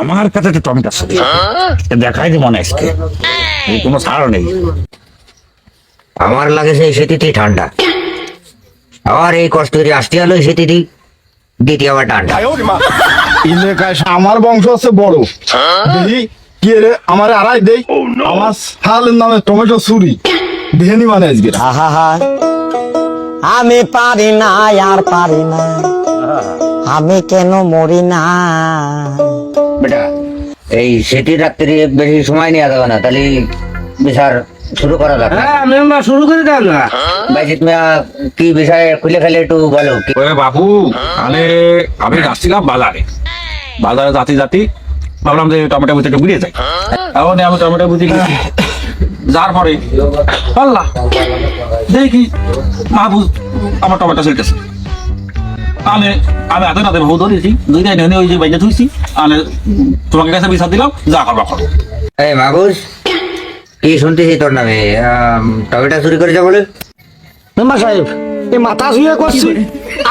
আমার কাছে তো টমেটো আছে। দেখাই দি মনে আজকে। এই। কোনো সারও নেই। আমার লাগে সেই সেটিতেই ঠান্ডা। আবার এই কষ্ট করে আসতে হলো সেটিতেই দ্বিতীয় আবার ঠান্ডা। আমার বংশ আছে বড়। দেখি কি রে আমার আড়াই দেই। আমার শালের নামে টমেটো চুরি। দেহেনি মানে আজকে। আহা আমি পারি না আর পারি না। আমি কেন মরি না? বেটা। এই সেটি রাত্রি বেশি সময় নেওয়া যাবে না তাহলে বিচার শুরু করা লাগবে হ্যাঁ মেম্বার শুরু করে দেন না। বাইজিৎ মিয়া কি বিষয়ে খুলে খেলে একটু বলো। ওরে বাবু আরে আমি যাচ্ছিলাম বাজারে। বাজারে জাতি জাতি ভাবলাম যে টমেটো বুঝতে একটু ঘুরিয়ে যাই। এখন আমি টমেটো বুঝি যার পরে আল্লাহ দেখি মাহবুব আমার টমেটো ছিলতেছে আমি আমি হাতে বহু ধরেছি দুই দিন ওই যে বাইরে ধুইছি আমি তোমাকে কাছে বিচার দিলাম যা করবা করো। এই মাগুস কি শুনতেছি তোর নামে? টমেটো চুরি করেছে বলে? মেম্বার সাহেব এই মাথা শুয়ে করছি।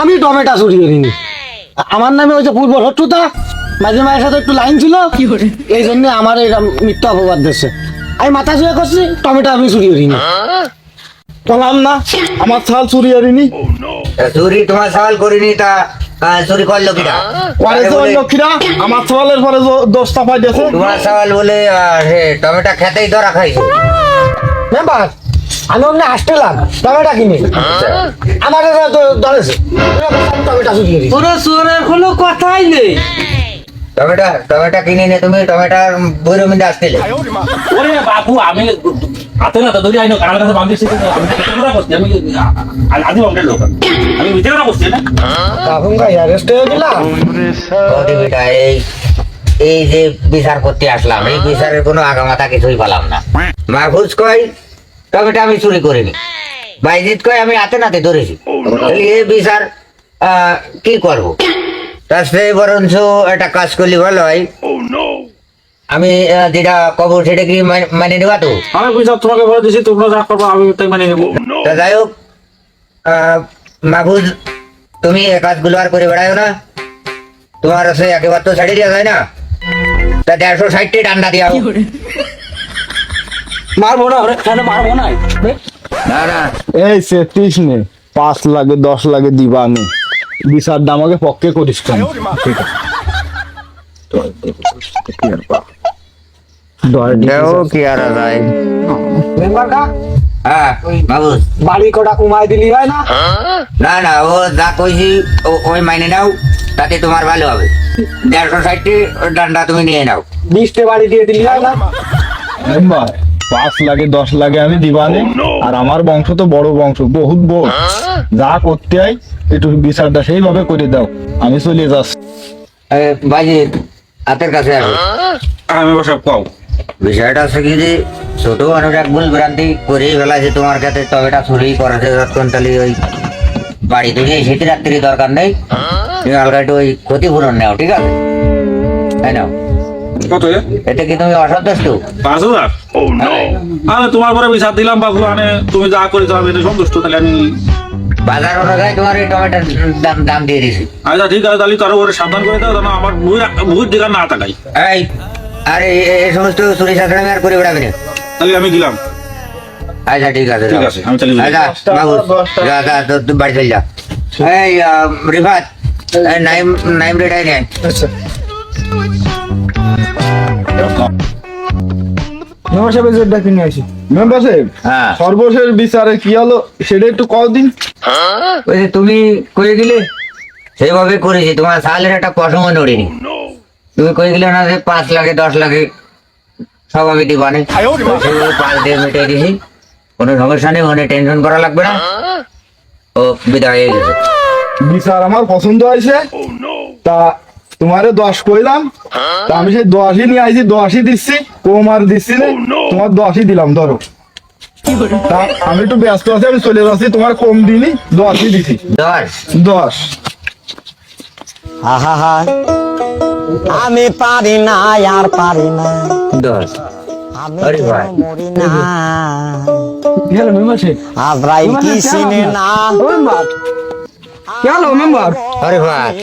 আমি টমেটো চুরি করিনি। আমার নামে ওই যে পূর্ব শত্রুতা মাঝে মাঝে সাথে একটু লাইন ছিল কি করে? এই জন্য আমার এটা মিথ্যা অপবাদ দিচ্ছে আমি মাথা শুয়ে করছি টমেটো আমি চুরি করিনি। বললাম না আমার শাল চুরি আরিনি তা চুরি তোমার সওয়াল করিনি তা চুরি করল কিনা পরে আরে তো বলে, আমার সওয়ালের পরে দ- দশটা পাই দিয়েছে তোমার সওয়াল বলে টমেটো খেতেই ধরা খাইছে। মেম্বার আমি অন্য আসতেলাম টমেটো কিনে। আমার এটা তো ধরেছে। টমেটো চুরি করি চোরের কোনো কথাই নেই। টমেটো টমেটো কিনে নিয়ে তুমি টমেটোর বইরে মিন্দে আসছিলে। ওরে বাবু আমি হাতে নাতে ধরে আইনো কাছে বাঁধিয়েছি আমি তো করছি আমি আদি অঙ্কের লোক। আমি মিথ্যে করছি না? তখন গাই অ্যারেস্ট হয়ে গেলাম এই এই যে বিচার করতে আসলাম এই বিচারের কোনো আগামাতা কিছুই পেলাম না। মাহফুজ কয় টমেটো আমি চুরি করিনি। বাইজিৎ কয় আমি হাতে নাতে ধরেছি। এই বিচার আহ, কি করব? তার বরঞ্চ একটা কাজ করলে ভালো হয়। আমি আহ, যেটা কব সেটা কি মানে- নেবা তো? আমি বিচার তোমাকে বলে দিছি তোমরা যা করব আমি তাই মানে নেব। তা যাই হোক আহ, মাহফুজ তুমি কাজগুলো আর করে বেড়াও না। তোমার সে একেবারে তো ছাড়িয়ে দেওয়া যায় না। তা দেড়শো ষাটটি ডান্ডা দিয়া মারবো না ওরে কেন মারবো না? না না এই সেত্রিশ নে পাঁচ লাগে দশ লাগে দিবা আমি বিচারটা আমাকে পক্ষে করিস কেন? ঠিক আছে। দশ দেও কি আর যায় মেম্বার কা হ্যাঁ বাড়ি কটা কমাই দিলি হয় না? না না ও যা কইছি ওই মাইনে নাও তাতে তোমার ভালো হবে। দেড়শো ষাটটি ডান্ডা তুমি নিয়ে নাও। বিশটে বাড়ি দিয়ে দিলি হয় না? মেম্বার পাঁচ লাগে দশ লাগে আমি দিবানে আর আমার বংশ তো বড় বংশ বহুত বড়। যা করতে হয় একটু বিচারটা সেইভাবে করে দাও আমি চলে যাচ্ছি। বাজি হাতের কাছে আমি ওসব পাও বিষয়টা হচ্ছে কি যে ছোট মানুষ এক ভুল ভ্রান্তি করেই ফেলাছে তোমার কাছে তবেটা চুরি করাছে যতক্ষণ তাহলে ওই বাড়ি থেকে সেটি রাত্রি দরকার নেই। তুমি হালকা একটু ওই ক্ষতিপূরণ নাও ঠিক আছে? তাই নাও। কত কি তুমি অসন্তুষ্ট? পাঁচ হাজার? আমি তোমার পরে বিচার দিলাম বাবু মানে তুমি যা করে যাবে এটা সন্তুষ্ট তাহলে আমি বাজার অনুযায়ী তোমার এই টমেটোর দাম দাম দিয়ে দিছি আচ্ছা ঠিক আছে তাহলে তারও ওরে সাবধান করে দাও যেন আমার ভুল দিকে না তাকাই। এই আরে এই সমস্ত চুরি চাকরি আর করে বেড়াবি না তাহলে আমি দিলাম। আচ্ছা ঠিক আছে ঠিক আছে, আমি চলে যাই। আচ্ছা বাবু যা যা তুই বাড়ি চলে যা। এই রিফাত নাইম নাইম রেটাই নেই মেম্বার আসি মেম্বার সাহেব হ্যাঁ। সর্বশেষ বিচারে কি হলো? সেটা একটু কদিন ওই তুমি করে দিলে? সেইভাবে করেছি তোমার সালের একটা পশম নড়িনি তুমি করে দিলে না যে পাঁচ লাখে দশ লাখে সব আমি সেগুলো পাঁচ দিয়ে মিটিয়ে দিছি। কোনো সমস্যা নেই মনে টেনশন করা লাগবে না। ও বিদায় হয়ে গেছে। বিচার আমার পছন্দ হয়েছে। তা তোমারে দশ কইলাম। তা আমি সেই দশই নিয়ে আইছি দশই দিচ্ছি কম আর দিচ্ছি না। তোমার দশই দিলাম ধরো। তা আমি একটু ব্যস্ত আছি আমি চলে যাচ্ছি তোমার কম দিনই দশই দিছি। দশ। দশ। আহা আমি পারি না আর পারি না। না। কি চিনে না? মেম্বার। আরে বাস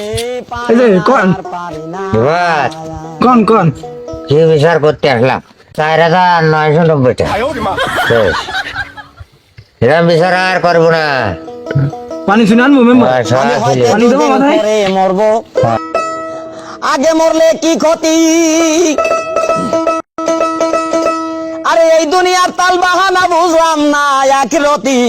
এই যে কোন। কোন কোন। কি বিচার করতে আসলাম? চার হাজার নয়শো নব্বই টাকা। এরকম বিচার আর করব না। পানি শুনে আনব মেম্বার। পানি দেবো মরবো আগে মরলে কি ক্ষতি? আরে এই দুনিয়ার তাল বাহানা বুঝলাম না এক রতি।